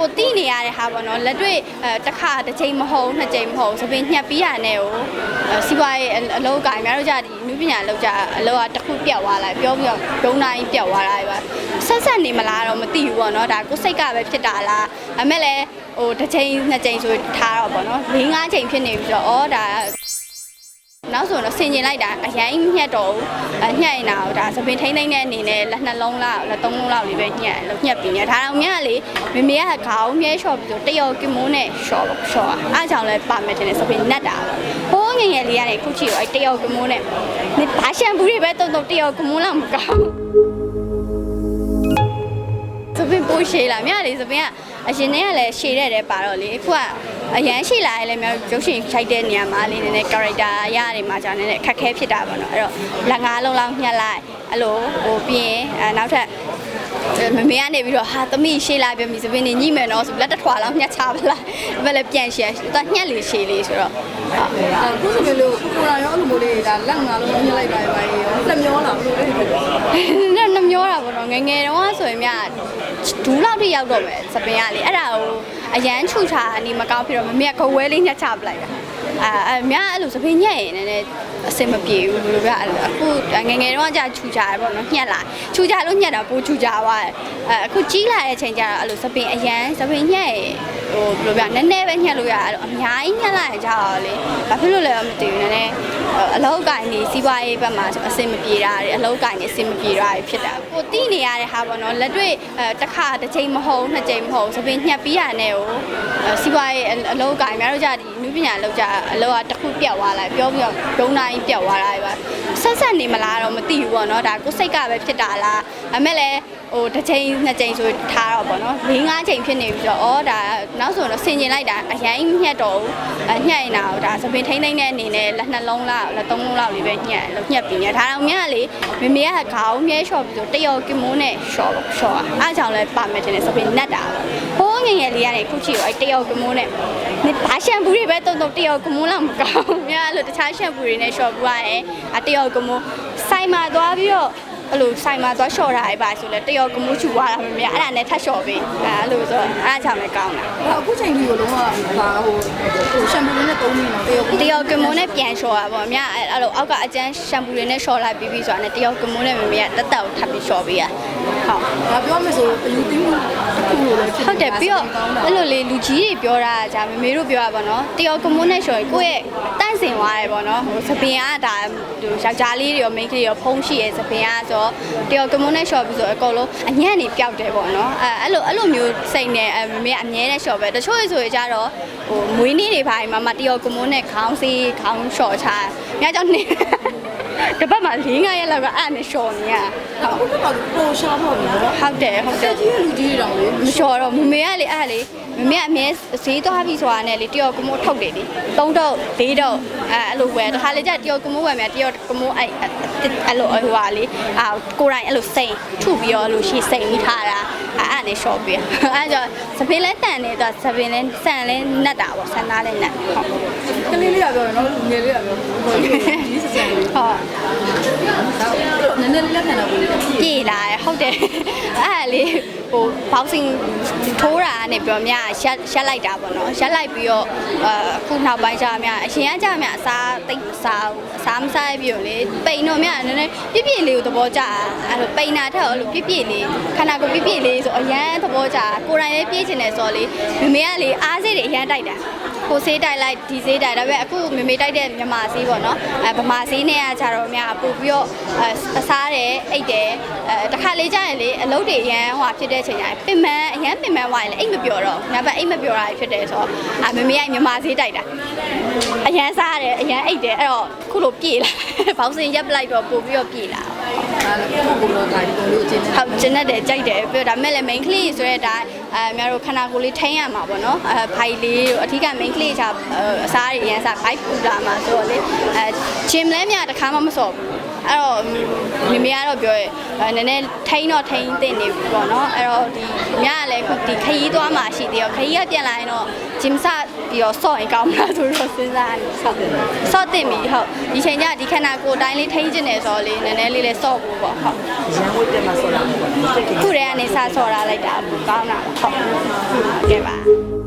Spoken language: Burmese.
ကိုတိနေရတဲ့ဟာပေါ့နော်လက်တွေ့အဲတစ်ခါတစ်ချိန်မဟုတ်နှစ်ချိန်မဟုတ်သပင်ညှက်ပြီးရတဲ့ကိုအဲစီးပွားရေးအအလုပ်ကိုင်များတို့ကြဒီနုပညာအလုပ်ကြအလုပ်ကတစ်ခုပြတ်သွားလိုက်ပြောပြီးတော့ဒုံတိုင်းပြတ်သွားတာပဲဆက်ဆက်နေမလားတော့မသိဘူးပေါ့နော်ဒါကိုယ်စိတ်ကပဲဖြစ်တာလားဒါမဲ့လည်းဟိုတစ်ချိန်နှစ်ချိန်ဆိုထားတော့ပေါ့နော်၄၅ချိန်ဖြစ်နေပြီဆိုတော့ဩဒါ နောက်ဆိုတော့ဆင်ကျင်လိုက်တာအရင်ညှက်တော့အညှက်ရင်တော့ဒါသပင်ထိမ့်ထိမ့်တဲ့အနေနဲ့လက်နှလုံးလောက်လက်သုံးလုံးလောက်လေးပဲညှက်လို့ညှက်ပြီးနေဒါတော့မြကလေမမေကခေါင်းမြဲလျှော့ပြီးတော့တယောက်ကင်မိုးနဲ့လျှော့လျှော့အားကြောင့်လဲပါမယ်တင်တယ်သပင်နတ်တာဟိုးငယ်ငယ်လေးကနေခုချီကိုအဲတယောက်ကင်မိုးနဲ့ဘာရှမ်ပူတွေပဲတုံတုံတယောက်ကင်မိုးလောက်မကောင်းသပင်ပိုးရှည်လာမြကလေသပင်ကအရင်တည်းကလည်းရှည်တဲ့တယ်ပါတော့လေအခုက အရန်ရှိလာရင်လည်းမျိုးရုပ်ရှင်ခိုက်တဲ့နေရာမှာလေးနည်းနည်း character ရနေမှာကြောင့်နည်းနည်းအခက်ခဲဖြစ်တာပေါ့နော်အဲ့တော့လက်ငါးလုံးလောက်ညှက်လိုက်အဲ့လိုဟိုပြီးရင်အဲနောက်ထပ် မမေကနေပြီးတော့ဟာသမီးရှေ့လာပြန်ပြီစပင်းနေညှိမယ်နော်ဆိုလက်တစ်ထွာလောက်ညှက်ချပလိုက်ဘယ်လဲပြန်ရှယ်သူညှက်လေရှေ့လေးဆိုတော့ဟုတ်အခုဆိုလို့ကိုရာရောအဲ့လိုမျိုးလေးဒါလက်ငါလုံးညှိလိုက်ပါပါရောလက်မျောလာဘယ်လိုလဲဖြစ်တယ်နဲ့နှမျောတာပေါ့နော်ငယ်ငယ်တုန်းကဆိုရင်မြဒူးလောက်ထိရောက်တော့မယ်စပင်ကလေအဲ့ဒါကိုအရန်ခြုထားအနီမကောင်းဖြစ်တော့မမေကခဝဲလေးညှက်ချပလိုက်တာအာအမြအဲ့လိုစပင်ညက်ရင်လည်း အစင်မပြေဘူးဘယ်လိုပြအခုငယ်ငယ်တုန်းကကြာခြုချာတယ်ပေါ့နော်ညှက်လာခြုချာလို့ညှက်တာပိုခြုချာသွားတယ်အဲအခုကြီးလာတဲ့ချိန်ကျတော့အဲ့လိုစပင်အရန်စပင်ညက်ရင်ဟိုဘယ်လိုပြနည်းနည်းပဲညှက်လို့ရတယ်အဲ့လိုအများကြီးညှက်လိုက်ရင်ကြာတော့လေဘာဖြစ်လို့လဲမသိဘူးနည်းနည်း အလောက်ကိုင်းနေစီးပွားရေးဘက်မှာအစင်မပြေတာတွေအလောက်ကိုင်းနေအစင်မပြေတာတွေဖြစ်တာကိုတိနေရတဲ့ဟာပေါ့နော်လက်တွေ့အဲတစ်ခါတစ်ချိန်မဟုတ်နှစ်ချိန်မဟုတ်စပင်ညှက်ပြီးရတဲ့ကိုစီးပွားရေးအလောက်ကိုင်းများတို့ကြဒီနုပညာအလောက်ကြအလောကတစ်ခုပြတ်သွားလိုက်ပြောပြီးတော့ဒုံတိုင်းပြတ်သွားတာပဲဆက်ဆက်နေမလားတော့မသိဘူးပေါ့နော်ဒါကိုယ်စိတ်ကပဲဖြစ်တာလားအမဲ့လည်း ဟိုတစ်ချိန်နှစ်ချိန်ဆိုထားတော့ပေါ့နော်၄၅ချိန်ဖြစ်နေပြီဆိုတော့ဩဒါနောက်ဆိုတော့ဆင်ကျင်လိုက်တာအရင်ညှက်တော့အညှက်ရင်တော့ဒါသပင်ထိမ့်ထိမ့်တဲ့အနေနဲ့လက်နှလုံးလောက်လက်သုံးလုံးလောက်လေးပဲညှက်လို့ညှက်ပြီးနေဒါတော့မြကလေမမေကခေါင်းမြဲလျှော့ပြီးတော့တယောက်ကင်မိုးနဲ့လျှော့လျှော့အားကြောင့်လဲပါမယ်တင်တယ်သပင်နတ်တာဟိုးငယ်ငယ်လေးကနေခုချီကိုအဲတယောက်ကင်မိုးနဲ့ဘာရှမ်ပူတွေပဲတုံတုံတယောက်ကင်မိုးလောက်မကောင်းမြကလို့တခြားရှမ်ပူတွေနဲ့လျှော့ပူရတယ်အတယောက်ကင်မိုးဆိုင်မှာသွားပြီးတော့ အဲ့လိုဆိုင်မှာသွားလျှော့တာ ấy ပါဆိုလဲတယောက်ကမိုးချူသွားတာမမေအဲ့ဒါနဲ့ထပ်လျှော့ပေးအဲအဲ့လိုဆိုအဲ့ဒါကြောင့်လည်းကောင်းတာဒါအခုချိန်ကြီးကိုလုံးဝဒါဟို ဟိုရှမ်ပူလေးနဲ့သုံးနေတော့တယောက်တယောက်ကမိုးနဲ့ပြန်လျှော်တာပေါ့အမြအဲ့အဲ့လိုအောက်ကအကျန်းရှမ်ပူတွေနဲ့လျှော်လိုက်ပြီးပြီဆိုတာနဲ့တယောက်ကမိုးနဲ့မမေကတက်တက်ကိုထပ်ပြီးလျှော်ပေးရဟုတ်ဒါပြောမယ်ဆိုအယူသိမှုတစ်ခုလိုလည်းဖြစ်ဟုတ်တယ်ပြီးတော့အဲ့လိုလေလူကြီးတွေပြောတာじゃမမေတို့ပြောတာပေါ့နော်တယောက်ကမိုးနဲ့လျှော်ရင်ကိုယ့်ရဲ့တန့်စင်သွားတယ်ပေါ့နော်ဟိုစပင်ကဒါဟိုယောက်ျားလေးတွေရောမိန်းကလေးရောဖုံးရှိရဲ့စပင်ကဆိုတယောက်ကမိုးနဲ့လျှော်ပြီးဆိုအကုန်လုံးအညံ့နေပျောက်တယ်ပေါ့နော်အဲအဲ့လိုအဲ့လိုမျိုးစိတ်နဲ့မမေကအမြဲတမ်းလျှော်ပဲတချို့ဆိုရင်ကြတော့ဟိုမွေးနေ့တွေပါရင်မမတယောက်ကမိုးနဲ့ခေါင်းစီးခေါင်းလျှော်ချညကြောင့်နေတပတ်မှာ၄၅ရက်လောက်ကအဲ့နဲ့လျှော်နေရဟုတ်အခုကတော့ပိုရှားပေါ့နော်ဟုတ်တယ်ဟုတ်တယ်ကြီးလူကြီးတောင်လေမလျှော်တော့မမေကလေအဲ့ဒါလေမမေကအမြဲဈေးသွားပြီဆိုတာနဲ့လေတယောက်ကမိုးထုတ်တယ်လေ၃တော့၄တော့အဲအဲ့လိုပဲတခါလေကျတယောက်ကမိုးဝယ်မယ်တယောက်ကမိုးအဲ့အဲ့လိုဟိုဟာလေအာကိုယ်တိုင်အဲ့လိုစိန်ထုပြီးတော့အဲ့လိုရှေ့စိန်ပြီးထားတာ အဲ့အဲ့နဲ့လျှော်ပြအဲ့ကြောင့်စပင်းလဲတန်နေတော့စပင်းလဲဆန်လဲနတ်တာပေါ့ဆန်သားလဲနတ်ဟုတ်ကလေးလေးကပြောတယ်နော်လူငယ်လေးကပြောဟိုကြီးစစံလေးဟုတ်ဒါနည်းနည်းလေးလက်ခံတော့ဘူး ပြေလာတယ်ဟုတ်တယ်အဲ့ဒါလေဟိုဘောက်ဆင်ထိုးတာနဲ့ပြောမြရက်ရက်လိုက်တာပေါ့နော်ရက်လိုက်ပြီးတော့အခုနောက်ပိုင်းကျမြအရင်ကကျမြအစားတိတ်မစားဘူးအစားမစားပြီးတော့လေပိန်တော့မြနည်းနည်းပြည့်ပြည့်လေးကိုသဘောကျအဲ့လိုပိန်တာထက်အဲ့လိုပြည့်ပြည့်လေးခန္ဓာကိုယ်ပြည့်ပြည့်လေးဆိုအရန်သဘောကျကိုယ်တိုင်လည်းပြည့်ချင်တယ်ဆိုတော့လေမမေကလေအားစိတ်တွေအရန်တိုက်တာကိုစေးတိုက်လိုက်ဒီစေးတိုက်ဒါပေမဲ့အခုမမေတိုက်တဲ့မြန်မာစေးပေါ့နော်အဲဗမာစေးနဲ့ကကြတော့မြပို့ပြီးတော့အစားတယ်အိတ်တယ်အဲတခါလေးကျရင်လေအလုပ်တွေရန်ဟိုဖြစ်တဲ့အချိန်ကျရင်ပင်မအရန်ပင်မဝိုင်းလေအိတ်မပြောတော့ညဘက်အိတ်မပြောတာဖြစ်တယ်ဆိုတော့အမမေကမြန်မာစေးတိုက်တာအရန်စားတယ်အရန်အိတ်တယ်အဲ့တော့ခုလိုပြေလာဘောက်စင်ရက်ပလိုက်တော့ပို့ပြီးတော့ပြေလာဒါလည်းကိုကိုတော့ဒါဒီပုံလေးကိုကျင်းနေဟုတ်ကျင်းတဲ့ကြိုက်တယ်ပြီးတော့ဒါမဲ့လည်း main ကလေးဆိုရဲဒါ အဲများတို့ခန္ဓာကိုယ်လေးထိန်းရမှာပေါ့နော်အဲဖိုင်လေးတို့အထူးက main ကလေးချာအစားတွေရန်စားဘိုက်ပူလာမှာဆိုတော့လေအဲဂျင်လဲမြတခါမှမစော်ဘူးအဲ့တော့မိမိကတော့ပြောရဲနည်းနည်းထိန်းတော့ထိန်းတင်နေပြီပေါ့နော်အဲ့တော့ဒီမြကလည်းခုဒီခရီးသွားမှရှိသေးရောခရီးကပြန်လာရင်တော့ဂျင်စပြီးတော့စော့ရင်ကောင်းမလားဆိုတော့စဉ်းစားနေဟုတ်စော့တင်ပြီဟုတ်ဒီချိန်ကျဒီခန္ဓာကိုယ်တိုင်းလေးထိန်းကျင်နေဆိုတော့လေနည်းနည်းလေးလေးစော့ဖို့ပေါ့ဟုတ်ရန်ဝတ်တက်မှာဆိုတာပေါ့ ခုတည်းကနေစဆော်ရလိုက်တာကောင်းတာဟုတ်ကဲပါ